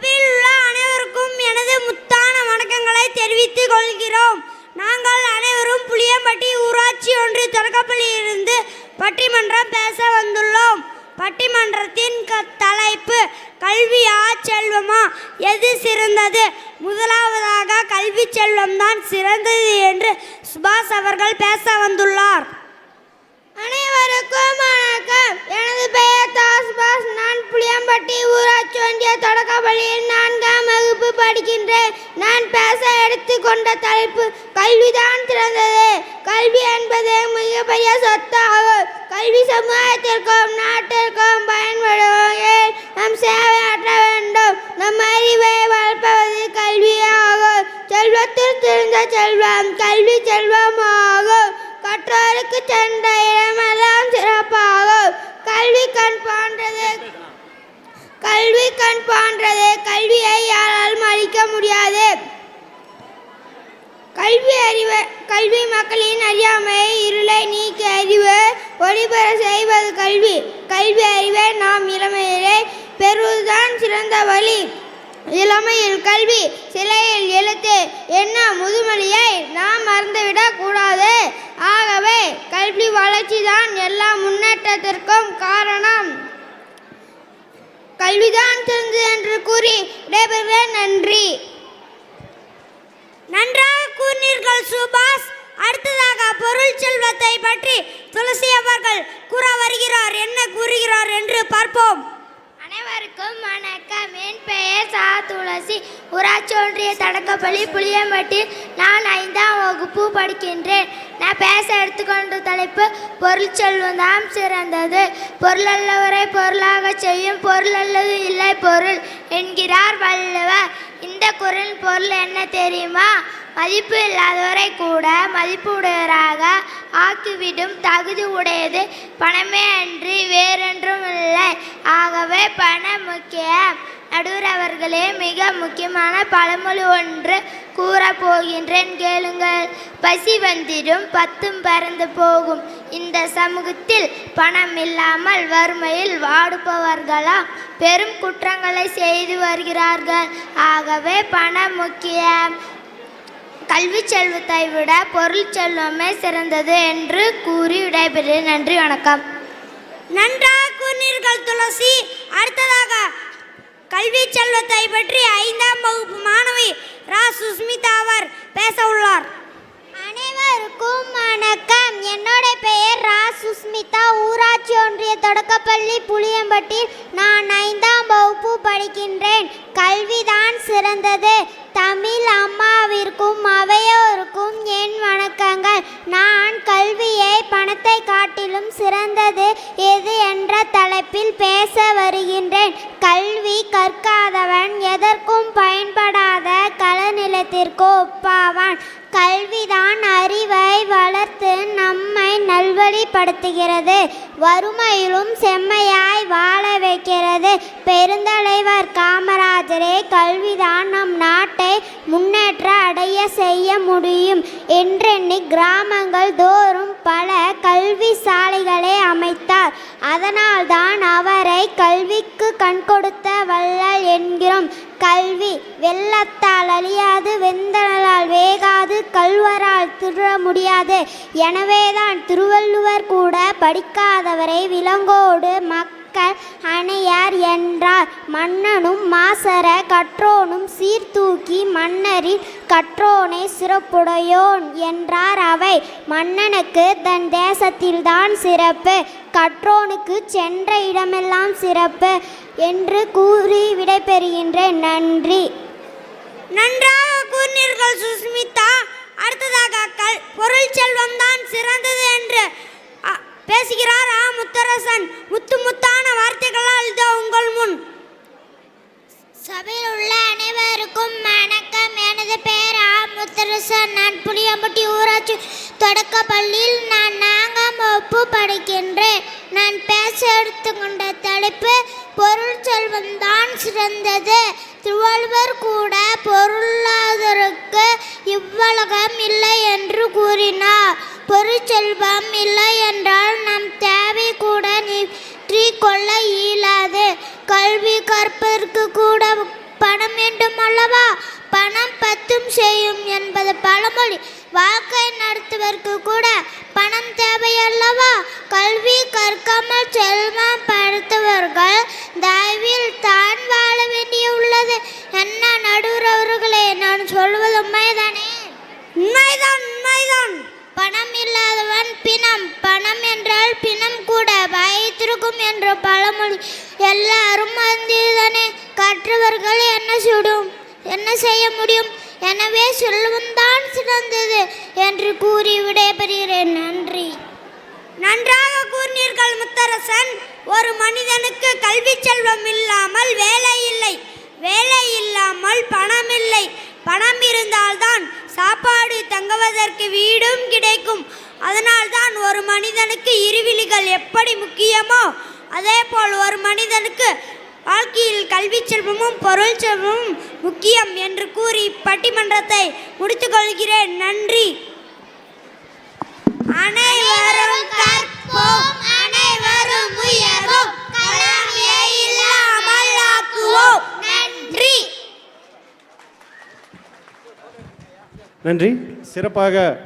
சபையில் உள்ள அனைவருக்கும் எனது முத்தான வணக்கங்களை தெரிவித்துக் கொள்கிறோம். நாங்கள் அனைவரும் புளியம்பட்டி ஊராட்சி ஒன்றிய தொடக்கப்பள்ளியிலிருந்து பட்டிமன்றம் பேச வந்துள்ளோம். பட்டிமன்றத்தின் க- தலைப்பு கல்வியா செல்வமா? எது சிறந்தது? முதலாவதாக கல்வி செல்வம்தான் சிறந்தது என்று சுபாஷ் அவர்கள் பேச வந்துள்ளார். புளியம்பட்டி ஊராட்சி ஒன்றிய தொடக்கப்பள்ளியில் நான்காம் வகுப்பு படிக்கின்றேன். நான் பேச எடுத்துக்கொண்ட தலைப்பு கல்விதான் சிறந்தது. கல்வி என்பது மிகப்பெரிய சொத்தாகும். கல்வி சமூகத்திற்கும் நாட்டிற்கும் பயன்படும் வகையில் நம் சேவையாற்ற வேண்டும். நம் அறிவை வளர்ப்பது கல்வியாகும். செல்வத்தில் சிறந்த செல்வம் கல்வி செல்வமாகும். கற்றோருக்கு சென்ற இடமெல்லாம் கல்வி மக்களின் அறியாமை இருளை நீக்க அறிவு ஒளிபெற செய்வது கல்வி. கல்வி அறிவை நாம் இளமையிலே பெறுவதுதான் சிறந்த வழி. இளமையில் கல்வி சிலையில் எழுத்து என்ன முதுமொழியை நாம் மறந்துவிடக் கூடாது. ஆகவே கல்வி வளர்ச்சி தான் எல்லா முன்னேற்றத்திற்கும் காரணம். கல்விதான் சிறந்தது என்று கூறி விடைபெறுகிறேன். நன்றி நன்றாக கூறினீர்கள் சுபாஷ் அடுத்ததாக பொருள் செல்வத்தை பற்றி துளசி அவர்கள் கூற வருகிறார் என்ன கூறுகிறார் என்று பார்ப்போம் அனைவருக்கும் வணக்கம். என் பெயர் சா துளசி. ஊராட்சி ஒன்றிய தடக்கப்பள்ளி புளியம்பட்டி. நான் ஐந்தாம் வகுப்பு படிக்கின்றேன். நான் பேச எடுத்துக்கொண்ட தலைப்பு பொருள் செல்வம் தான் சிறந்தது. பொருள் அல்லவரை பொருளாக செய்யும் பொருள் அல்லது இல்லை பொருள் என்கிறார் வள்ளுவர். இந்த குரல் பொருள் என்ன தெரியுமா? மதிப்பு இல்லாதவரை கூட மதிப்பு உடையவராக ஆக்கிவிடும் தகுதி உடையது பணமே அன்றி வேறொன்றும் இல்லை ஆகவே பணம் முக்கியம் நடுவர் அவர்களே மிக முக்கியமான பழமொழி ஒன்று கூறப்போகின்றேன் கேளுங்கள். பசி வந்திடும் பத்தும் பறந்து போகும். இந்த சமூகத்தில் பணம் இல்லாமல் வறுமையில் வாடுபவர்களா பெரும் குற்றங்களை செய்து வருகிறார்கள். ஆகவே பணம் முக்கியம் கல்வி செல்வத்தை விட பொருள் செல்வமே சிறந்தது என்று கூறி விடைபெறுகிறேன் நன்றி வணக்கம். நன்றாக கூறினீர்கள் துளசி. அடுத்ததாக கல்வி செல்வத்தை பற்றி ஐந்தாம் வகுப்பு மாணவி ரா. சுஸ்மிதா அவர் பேச உள்ளார். அனைவருக்கும் வணக்கம். என்னோட பெயர் ரா. சுஸ்மிதா ஊராட்சி ஒன்றிய தொடக்கப்பள்ளி புளியம்பட்டி. நான் ஐந்தாம் வகுப்பு படிக்கின்றேன். கல்விதான் சிறந்தது. தமிழ் காட்டிலும் சிறந்தது எது என்ற தலைப்பில் பேச வருகின்றேன். கல்வி கற்காதவன் எதற்கும் பயன்படாத களநிலத்திற்கு ஒப்பாவான். கல்விதான் அறிவை வளர்த்து நம்மை நல்வழிப்படுத்துகிறது. வறுமையிலும் செம்மையாய் வாழ வைக்கிறது. பெருந்தலைவர் காமராஜரே கல்விதான் நம் நாட்டை முடியும் என்றெண்ணி கிராமங்கள் தோறும் பல கல்வி சாலைகளை அமைத்தார். அதனால்தான் அவரை கல்விக்கு கண் கொடுத்த வள்ளல் என்கிறோம். கல்வி வெள்ளத்தால் அழியாது வெந்தனலால் வேகாது கல்வரால் திருட முடியாது. எனவேதான் திருவள்ளுவர் கூட படிக்காதவரை விலங்கோடு மக்கள் கொண்டார் மன்னனும் மாசர கற்றோனும் சீர்தூக்கி மன்னரின் கற்றோனை சிறப்புடையோன் என்றார் அவை. மன்னனுக்கு தன் தேசத்தில்தான் சிறப்பு. கற்றோனுக்கு சென்ற இடமெல்லாம் சிறப்பு என்று கூறி விடைபெறுகின்றேன். நன்றி. நன்றாக கூறினீர்கள் சுஸ்மிதா அடுத்ததாக கல் பொருள் செல்வம் தான் சிறந்தது என்று அ, பேசுகிறார் ஆ முத்தரசன்? முத்து முத்தான வார்த்தைகளால் இதோ உங்கள் முன். சபையில் உள்ள அனைவருக்கும் வணக்கம். எனது பெயர் ஆ. முத்தரசன். நான் புளியம்பட்டி ஊராட்சி தொடக்க பள்ளியில் நான் நாங்காம் வகுப்பு படிக்கின்றேன். நான் பேச எடுத்துக்கொண்ட தலைப்பு பொருள் செல்வம் தான் சிறந்தது. திருவள்ளுவர் கூட பொருளாதாருக்கு இவ்வுலகம் இல்லை என்று கூறினார். பொருட்செல்வம் இல்லை என்றால் நம் தேவை கூட நிற்றி கொள்ள இயலாது. கல்வி கற்பதற்கு கூட பணம் வேண்டும் அல்லவா? பணம் பத்தும் செய்யும் என்பது பழமொழி. வாழ்க்கை நடத்துவதற்கு கூட பணம் தேவையல்லவா கல்வி கற்காமல் செல்வம் படுத்தவர்கள் தயவில் தான் வாழ வேண்டியுள்ளது. என்ன நடுவர் அவர்களே நான் சொல்வது உண்மைதானே? உண்மைதான் உண்மைதான். என்ன செய்ய முடியும்? எனவே செல்வம்தான் சிறந்தது என்று கூறி விடைபெறுகிறேன். நன்றி. நன்றாக கூறினீர்கள் முத்தரசன். ஒரு மனிதனுக்கு கல்வி செல்வம் இல்லாமல் வேலை இல்லை. வேலை இல்லாமல் பணம் இல்லை. பணம் இருந்தால்தான் சாப்பாடு தங்குவதற்கு வீடும் கிடைக்கும். அதனால்தான் ஒரு மனிதனுக்கு இருவிழிகள் எப்படி முக்கியமோ அதே போல் ஒரு மனிதனுக்கு வாழ்க்கையில் கல்வி செல்வமும் பொருள் செல்வமும் முக்கியம் என்று கூறி பட்டிமன்றத்தை முடித்துக்கொள்கிறேன். நன்றி. அனைவரும் கற்போம் அனைவரும் உயரும் இல்லாமல் ஆக்குவோம். நன்றி. நன்றி. சிறப்பாக